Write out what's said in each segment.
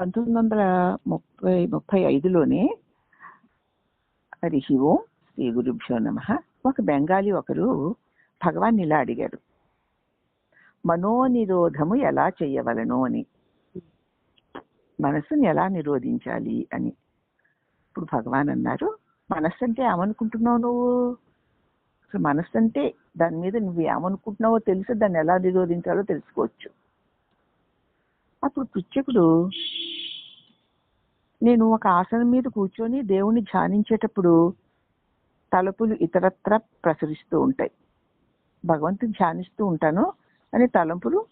పంతొమ్మిది వందల ముప్పై ముప్పై ఐదులోనే హరి ఓం శ్రీ గురుభ్యో నమ. ఒక బెంగాలీ ఒకరు భగవాన్ ఇలా అడిగారు మనోనిరోధము ఎలా చేయవలను? అని. మనస్సుని ఎలా నిరోధించాలి? అని. ఇప్పుడు భగవాన్ అన్నారు మనస్సు అంటే ఏమనుకుంటున్నావు నువ్వు? అసలు మనస్సు అంటే దాని మీద నువ్వు ఏమనుకుంటున్నావో తెలిసి దాన్ని ఎలా నిరోధించాలో తెలుసుకోవచ్చు. అప్పుడు పుచ్చకుడు నేను ఒక ఆసనం మీద కూర్చొని దేవుణ్ణి ధ్యానించేటప్పుడు తలుపులు ఇతరత్ర ప్రసరిస్తూ ఉంటాయి. భగవంతుని ధ్యానిస్తూ ఉంటాను అని తలంపులు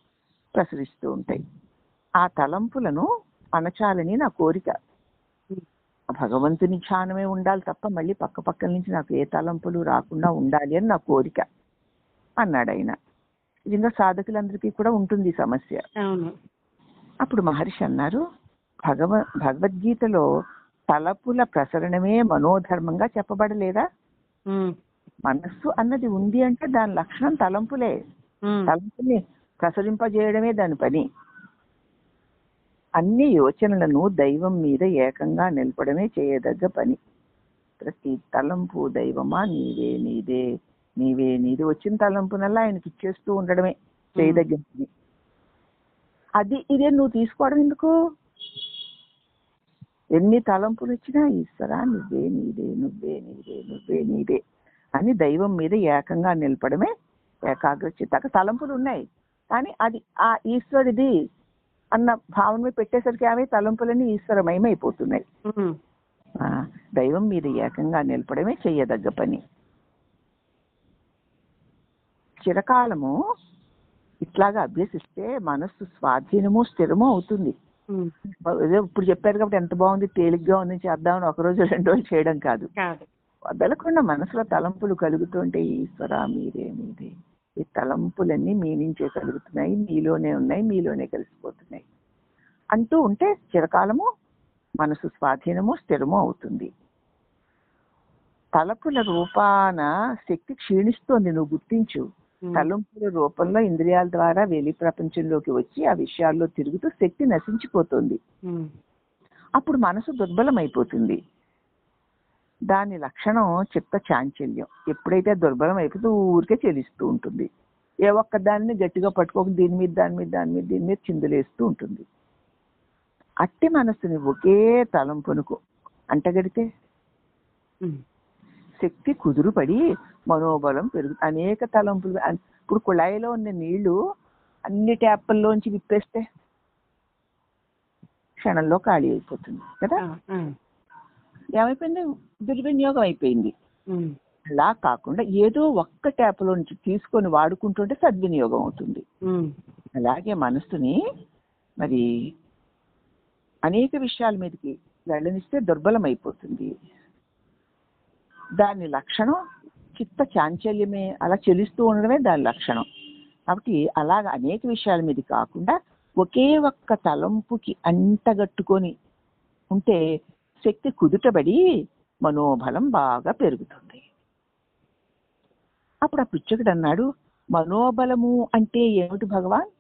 ప్రసరిస్తూ ఉంటాయి. ఆ తలంపులను అణచాలని నా కోరిక. భగవంతుని ధ్యానమే ఉండాలి తప్ప మళ్ళీ పక్క పక్కల నుంచి నాకు ఏ తలంపులు రాకుండా ఉండాలి అని నా కోరిక అన్నాడు ఆయన. నిజంగా సాధకులందరికీ కూడా ఉంటుంది సమస్య. అప్పుడు మహర్షి అన్నారు భగవ భగవద్గీతలో తలపుల ప్రసరణమే మనోధర్మంగా చెప్పబడలేదా? మనస్సు అన్నది ఉంది అంటే దాని లక్షణం తలంపులే. ఉమ్, తలంపుల్ని ప్రసరింపజేయడమే దాని పని. అన్ని యోచనలను దైవం మీద ఏకంగా నిలపడమే చేయదగ్గ పని. ప్రతి తలంపు దైవమా? నీవే నీదే. నీవే నీదే వచ్చిన తలంపునల్లా ఆయనకి ఇచ్చేస్తూ ఉండడమే చేయదగ్గ పని. అది ఇదే నువ్వు తీసుకోవడం ఎందుకు? ఎన్ని తలంపులు వచ్చినా ఈశ్వరా నువ్వే నీదే నువ్వే నీదే నువ్వే నీదే అని దైవం మీద ఏకంగా నిలపడమే ఏకాగ్రచిత్త తలంపులు ఉన్నాయి కానీ అది ఆ ఈశ్వరుడిది అన్న భావన మీద పెట్టేసరికి ఆమె తలంపులన్నీ ఈశ్వరమయమైపోతున్నాయి. దైవం మీద ఏకంగా నిలపడమే చెయ్యదగ్గ పని. చిరకాలము ఇట్లాగా అభ్యసిస్తే మనస్సు స్వాధీనము స్థిరము అవుతుంది. ఇప్పుడు చెప్పారు కాబట్టి ఎంత బాగుంది తేలిగ్గా ఉంది చేద్దామని ఒక రోజు రెండు రోజులు చేయడం కాదు. వదలకుండా మనసులో తలంపులు కలుగుతుంటే ఈశ్వర మీరే మీరే. ఈ తలంపులన్నీ మీ నుంచే కలుగుతున్నాయి మీలోనే ఉన్నాయి మీలోనే కలిసిపోతున్నాయి అంటూ ఉంటే చిరకాలము మనసు స్వాధీనము స్థిరము అవుతుంది. తలపుల రూపాన శక్తి క్షీణిస్తోంది నువ్వు గుర్తించు. తలంపుల రూపంలో ఇంద్రియాల ద్వారా వెలి ప్రపంచంలోకి వచ్చి ఆ విషయాల్లో తిరుగుతూ శక్తి నశించిపోతుంది. అప్పుడు మనసు దుర్బలమైపోతుంది. దాని లక్షణం చిత్త చాంచల్యం. ఎప్పుడైతే దుర్బలం అయిపోతే ఊరికే చెలిస్తూ ఉంటుంది. ఏ ఒక్క దాన్ని గట్టిగా పట్టుకోక దీని మీద దాని మీద దాని మీద దీని మీద చిందులేస్తూ ఉంటుంది. అట్టి మనస్సుని ఒకే తలంపునుకు అంటగడితే? శక్తి కుదురుపడి మనోబలం పెరుగు అనేక తలంపులు ఇప్పుడు కుళాయిలో ఉన్న నీళ్ళు అన్ని ట్యాప్పుల్లోంచి విప్పేస్తే క్షణంలో ఖాళీ అయిపోతుంది కదా? ఏమైపోయింది? దుర్వినియోగం అయిపోయింది. అలా కాకుండా ఏదో ఒక్క ట్యాప్లో నుంచి తీసుకొని వాడుకుంటుంటే సద్వినియోగం అవుతుంది. అలాగే మనస్సుని మరి అనేక విషయాల మీదకి వెళ్ళనిస్తే దుర్బలం అయిపోతుంది దాని లక్షణం చిత్త చాంచల్యమే అలా చెలిస్తూ ఉండడమే దాని లక్షణం. కాబట్టి అలాగ అనేక విషయాల మీద కాకుండా ఒకే ఒక్క తలంపుకి అంటగట్టుకొని ఉంటే శక్తి కుదుటబడి మనోబలం బాగా పెరుగుతుంది. అప్పుడు ఆ పిచ్చకుడు అన్నాడు మనోబలము అంటే ఏమిటి భగవాన్?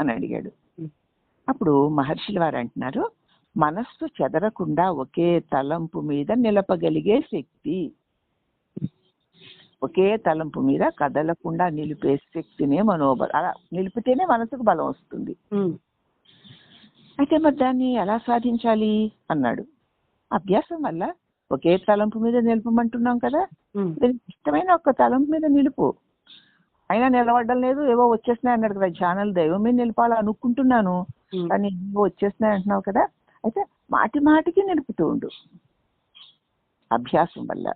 అని అడిగాడు. అప్పుడు మహర్షుల వారు అంటున్నారు మనస్సు చెదరకుండా ఒకే తలంపు మీద నిలపగలిగే శక్తి. ఒకే తలంపు మీద కదలకుండా నిలిపే శక్తినే మనోబలం అలా నిలిపితేనే మనసుకు బలం వస్తుంది. అయితే మరి దాన్ని ఎలా సాధించాలి? అన్నాడు. అభ్యాసం వల్ల ఒకే తలంపు మీద నిలపమంటున్నాం కదా? ఇష్టమైన ఒక తలంపు మీద నిలుపు. అయినా నిలబడడం లేదు ఏవో వచ్చేస్తున్నాయి అన్నాడు కదా. ఛానల్ దైవం మీద నిలపాలి అనుకుంటున్నాను ఉమ్, కానీ ఏవో వచ్చేస్తున్నాయి అంటున్నావు కదా? అయితే మాటి మాటికి నిలుపుతూ ఉండు. అభ్యాసం వల్ల.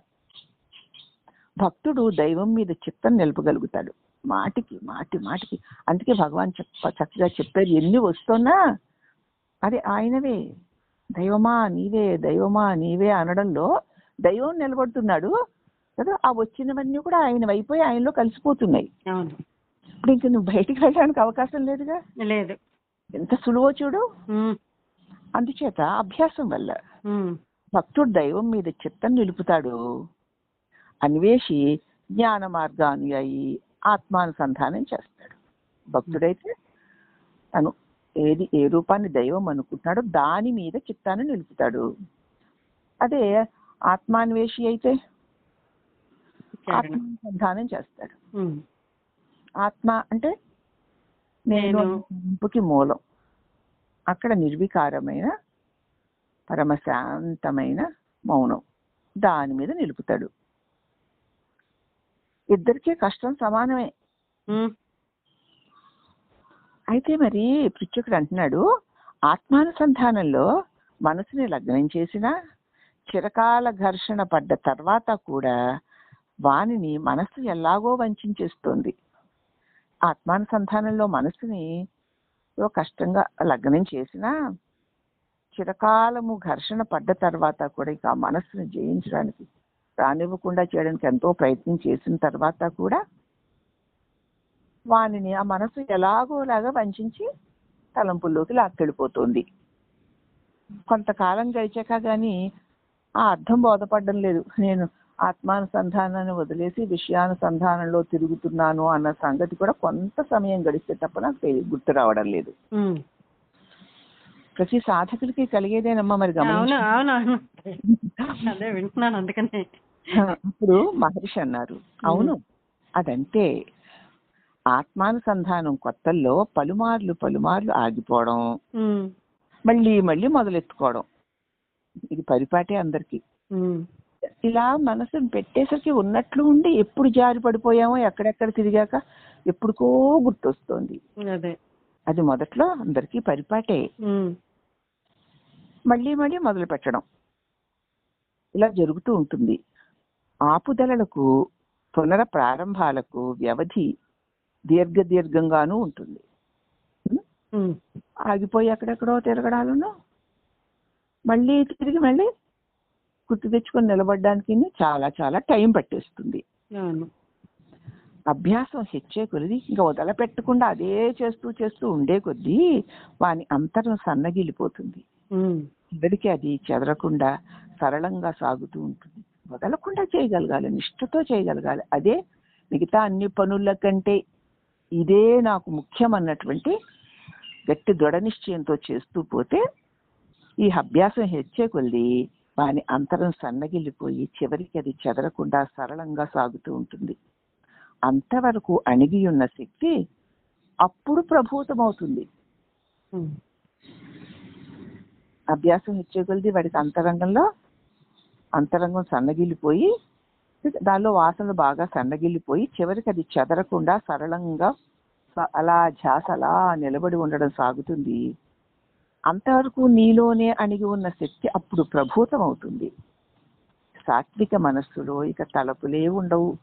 భక్తుడు దైవం మీద చిత్తం నిలపగలుగుతాడు. మాటికి మాటి మాటికి. అందుకే భగవాన్ చెప్ప చక్కగా చెప్పారు ఎన్ని వస్తున్నా అది ఆయనవే. దైవమా నీవే దైవమా నీవే అనడంలో దైవం నిలబడుతున్నాడు కదా. ఆ వచ్చినవన్నీ కూడా ఆయన వైపోయి ఆయనలో కలిసిపోతున్నాయి. ఇప్పుడు ఇంక నువ్వు బయటికి వెళ్ళడానికి అవకాశం లేదుగా? లేదు. ఎంత సులువో చూడు. అందుచేత అభ్యాసం వల్ల భక్తుడు దైవం మీద చిత్తం నిలుపుతాడు. అన్వేషి జ్ఞాన మార్గానుయాయి ఆత్మానుసంధానం చేస్తాడు. భక్తుడైతే తను ఏది ఏ రూపాన్ని దైవం అనుకుంటున్నాడో దాని మీద చిత్తాన్ని నిలుపుతాడు. అదే ఆత్మాన్వేషి అయితే ఆత్మానుసంధానం చేస్తాడు. ఆత్మ అంటే నేను మూలం. అక్కడ నిర్వికారమైన పరమశాంతమైన మౌనం. దాని మీద నిలుపుతాడు. ఇద్దరికీ కష్టం సమానమే. అయితే మరి పృచ్ఛకుడు అంటున్నాడు ఆత్మానుసంధానంలో మనసుని లగ్నం చేసిన చిరకాల ఘర్షణ పడ్డ తర్వాత కూడా వానిని మనస్సు ఎలాగో వంచేస్తోంది ఆత్మానుసంధానంలో మనసుని కష్టంగా లగ్నం చేసినా చిరకాలము ఘర్షణ పడ్డ తర్వాత కూడా ఇక ఆ మనస్సును జయించడానికి రానివ్వకుండా చేయడానికి ఎంతో ప్రయత్నం చేసిన తర్వాత కూడా వానిని ఆ మనసు ఎలాగోలాగా వంచి తలంపుల్లోకి లాక్కెళ్ళిపోతుంది. కొంతకాలం గడిచాక గాని ఆ అర్థం బోధపడడం లేదు. నేను ఆత్మానుసంధానాన్ని వదిలేసి విషయానుసంధానంలో తిరుగుతున్నాను అన్న సంగతి కూడా కొంత సమయం గడిస్తే తప్ప నాకు గుర్తు రావడం లేదు. ప్రతి సాధకులకి కలిగేదేనమ్మా మరి వింటున్నాను అందుకనే. ఇప్పుడు మహర్షి అన్నారు. అవును. అదంతే ఆత్మానుసంధానం కొత్తల్లో పలుమార్లు పలుమార్లు ఆగిపోవడం. మళ్ళీ మళ్ళీ మొదలెత్తుకోవడం. ఇది పరిపాటే అందరికి. ఇలా మనసును పెట్టేసరికి ఉన్నట్లు ఉండి ఎప్పుడు జారి పడిపోయామో ఎక్కడెక్కడ తిరిగాక ఎప్పుడుకో గుర్తొస్తోంది. అదే. అది మొదట్లో అందరికీ పరిపాటే. మళ్ళీ మళ్ళీ మొదలు పెట్టడం. ఇలా జరుగుతూ ఉంటుంది. ఆపుదలలకు పునర ప్రారంభాలకు వ్యవధి దీర్ఘ దీర్ఘంగానూ ఉంటుంది. ఆగిపోయి ఎక్కడెక్కడో తిరగడాలను. మళ్ళీ తిరిగి మళ్ళీ గుర్తు తెచ్చుకొని నిలబడడానికి చాలా చాలా టైం పట్టేస్తుంది. అభ్యాసం హెచ్చే కొలిది ఇంకా వదలపెట్టకుండా అదే చేస్తూ చేస్తూ ఉండే కొద్దీ వాని అంతరం సన్నగిల్లిపోతుంది ఉమ్. చివరికి అది చెదరకుండా సరళంగా సాగుతూ ఉంటుంది. వదలకుండా చేయగలగాలి నిష్ఠతో చేయగలగాలి. అదే మిగతా అన్ని పనుల కంటే ఇదే నాకు ముఖ్యం అన్నటువంటి గట్టి దృఢ నిశ్చయంతో చేస్తూ పోతే ఈ అభ్యాసం హెచ్చే కొద్దీ వాని అంతరం సన్నగిల్లిపోయి చివరికి అది చెదరకుండా సరళంగా సాగుతూ ఉంటుంది. అంతవరకు అణిగి ఉన్న శక్తి అప్పుడు ప్రభూతమవుతుంది. అభ్యాసం ఇచ్చే కొలిది వాడికి అంతరంగంలో అంతరంగం సన్నగిల్లిపోయి దానిలో వాసనలు బాగా సన్నగిల్లిపోయి చివరికి అది చెదరకుండా సరళంగా అలా ఝాస అలా నిలబడి ఉండడం సాగుతుంది. అంతవరకు నీలోనే అణిగి ఉన్న శక్తి అప్పుడు ప్రభూతం అవుతుంది సాత్విక మనస్సులో ఇక తలపులే ఉండవు.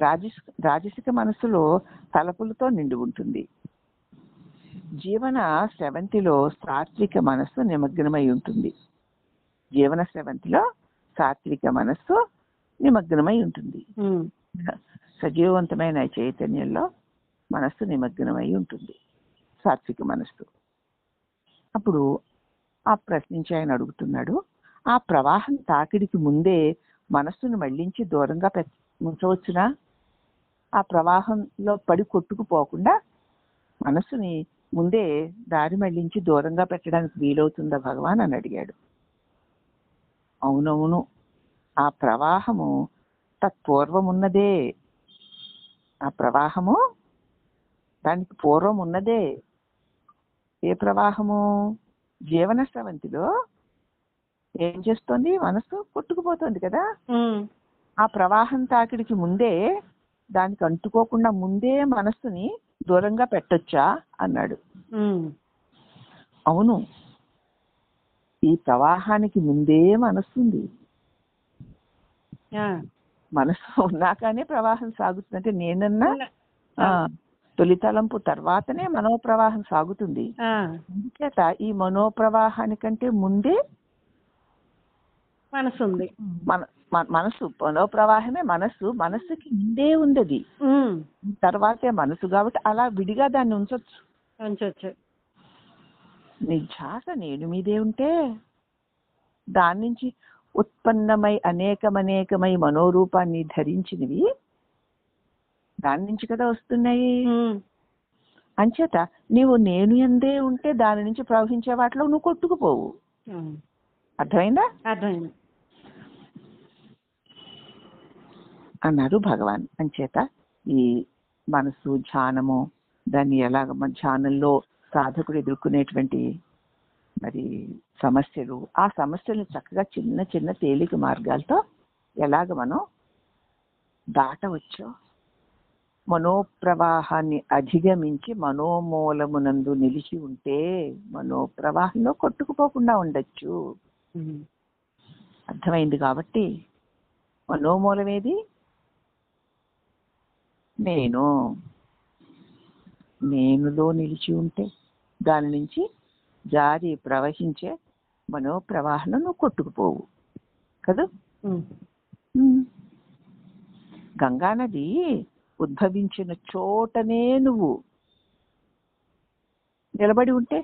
రాజస్ రాజసిక మనస్సులో తలపులతో నిండి ఉంటుంది. జీవన స్రవంతిలో సాత్విక మనస్సు నిమగ్నమై ఉంటుంది. జీవన స్రవంతిలో సాత్విక మనస్సు నిమగ్నమై ఉంటుంది. సజీవవంతమైన చైతన్యంలో మనస్సు నిమగ్నమై ఉంటుంది. సాత్విక మనస్సు. అప్పుడు ఆ ప్రశ్నించి ఆయన అడుగుతున్నాడు ఆ ప్రవాహం తాకిడికి ముందే మనస్సును మళ్ళించి దూరంగా ఉంచవచ్చునా? ఆ ప్రవాహంలో పడి కొట్టుకుపోకుండా మనస్సుని ముందే దారి మళ్ళించి దూరంగా పెట్టడానికి వీలవుతుందా భగవాన్? అని అడిగాడు. అవునవును ఆ ప్రవాహము తత్పూర్వం ఉన్నదే ఆ ప్రవాహము దానికి పూర్వం ఉన్నదే ఏ ప్రవాహము? జీవన స్రవంతిలో ఏం చేస్తోంది? మనసు కొట్టుకుపోతుంది కదా. ఆ ప్రవాహం తాకిడికి ముందే దానికి అంటుకోకుండా ముందే మనస్సుని దూరంగా పెట్టొచ్చా? అన్నాడు. అవును. ఈ ప్రవాహానికి ముందే మనస్సు ఉంది ఆ. మనసు ఉన్నాకనే ప్రవాహం సాగుతుంది అంటే నేనన్నా తొలి తలంపు తర్వాతనే మనోప్రవాహం సాగుతుంది. అందుచేత ఈ మనోప్రవాహానికంటే ముందే మనసు ఉంది మన మన- మనసు మనోప్రవాహమే మనస్సు. మనస్సుకి ముందే ఉంది. తర్వాతే మనసు కాబట్టి అలా విడిగా దాన్ని ఉంచొచ్చు. ఉంచొచ్చు. నీ ధ్యాస నేను మీదే ఉంటే దాని నుంచి ఉత్పన్నమై అనేకమనేకమై మనోరూపాన్ని ధరించినవి దాని నుంచి కదా వస్తున్నాయి. అంచేత నీవు నేను ఎందే ఉంటే దాని నుంచి ప్రవహించే వాటిలో నువ్వు కొట్టుకుపోవు. అర్థమైందా? అర్థమైంది. అన్నారు భగవాన్. అంచేత ఈ మనసు ధ్యానము దాన్ని ఎలాగ ధ్యానంలో సాధకుడు ఎదుర్కొనేటువంటి మరి సమస్యలు ఆ సమస్యలను చక్కగా చిన్న చిన్న తేలిక మార్గాలతో ఎలాగ మనం దాటవచ్చో మనోప్రవాహాన్ని అధిగమించి మనోమూలమునందు నిలిచి ఉంటే మనోప్రవాహంలో కొట్టుకుపోకుండా ఉండొచ్చు. అర్థమైంది కాబట్టి మనోమూలమేది? నేను. నేనులో నిలిచి ఉంటే దాని నుంచి జారి ప్రవహించే మనోప్రవాహంలో నువ్వు కొట్టుకుపోవు. కదా? ఉమ్. ఉద్భవించిన చోటనే నువ్వు నిలబడి ఉంటే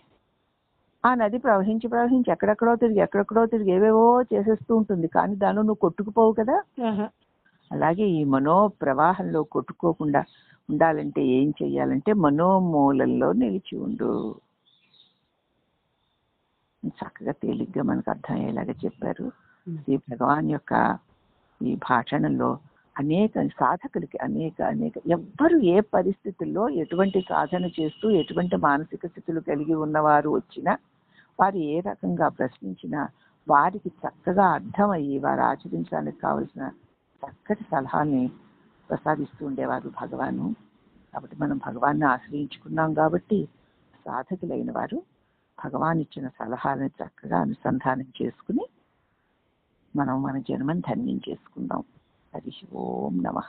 ఆ నది ప్రవహించి ప్రవహించి ఎక్కడెక్కడో తిరిగి ఎక్కడెక్కడో తిరిగి ఏవేవో చేసేస్తూ ఉంటుంది కానీ దానిలో నువ్వు కొట్టుకుపోవు కదా. అలాగే ఈ మనో ప్రవాహంలో కొట్టుకోకుండా ఉండాలంటే ఏం చెయ్యాలంటే మనోమూలల్లో నిలిచి ఉండు చక్కగా తేలిగ్గా మనకు అర్థమయ్యేలాగా చెప్పారు. ఈ భగవాన్ యొక్క ఈ భాషణంలో అనేక సాధకులకి అనేక అనేక ఎవ్వరు ఏ పరిస్థితుల్లో ఎటువంటి సాధన చేస్తూ ఎటువంటి మానసిక స్థితులు కలిగి ఉన్నవారు వచ్చినా వారు ఏ రకంగా ప్రశ్నించినా వారికి చక్కగా అర్థమయ్యి వారు ఆచరించడానికి కావలసిన చక్కటి సలహాల్ని ప్రసాదిస్తూ ఉండేవారు భగవాను. కాబట్టి మనం భగవాన్ని ఆశ్రయించుకున్నాం కాబట్టి సాధకులైన వారు భగవాన్ ఇచ్చిన సలహాలను చక్కగా అనుసంధానం చేసుకుని మనం మన జన్మను ధన్యం చేసుకుందాం. హరి ఓం నమః